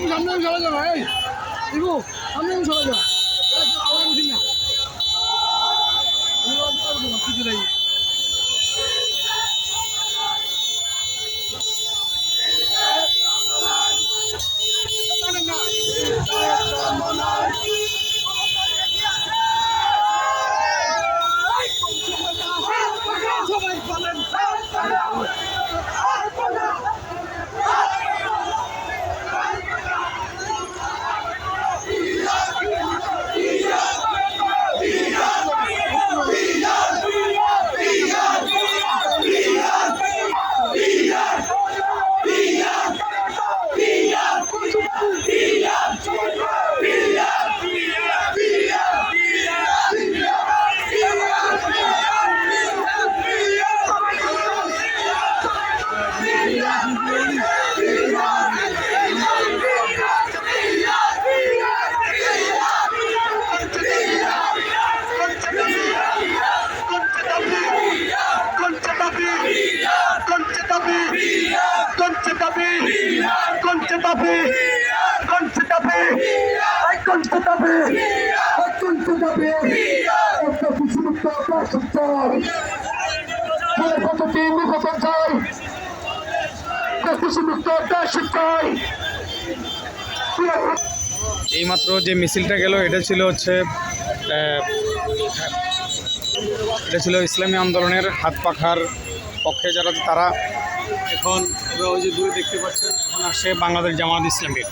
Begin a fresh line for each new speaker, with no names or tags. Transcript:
তুমি সামনে চলে যাব এই দিবু সামনে চলে উঠি না না, কিছু নেই সবাই বলেন
এইমাত্র যে মিছিলটা গেল এটা ছিল হচ্ছে এটা ছিল ইসলামী আন্দোলনের হাত পাখার পক্ষে যারা তারা এখন ওই যে দূরে দেখতে পাচ্ছেন এখন আসছে বাংলাদেশ জামাত ইসলামী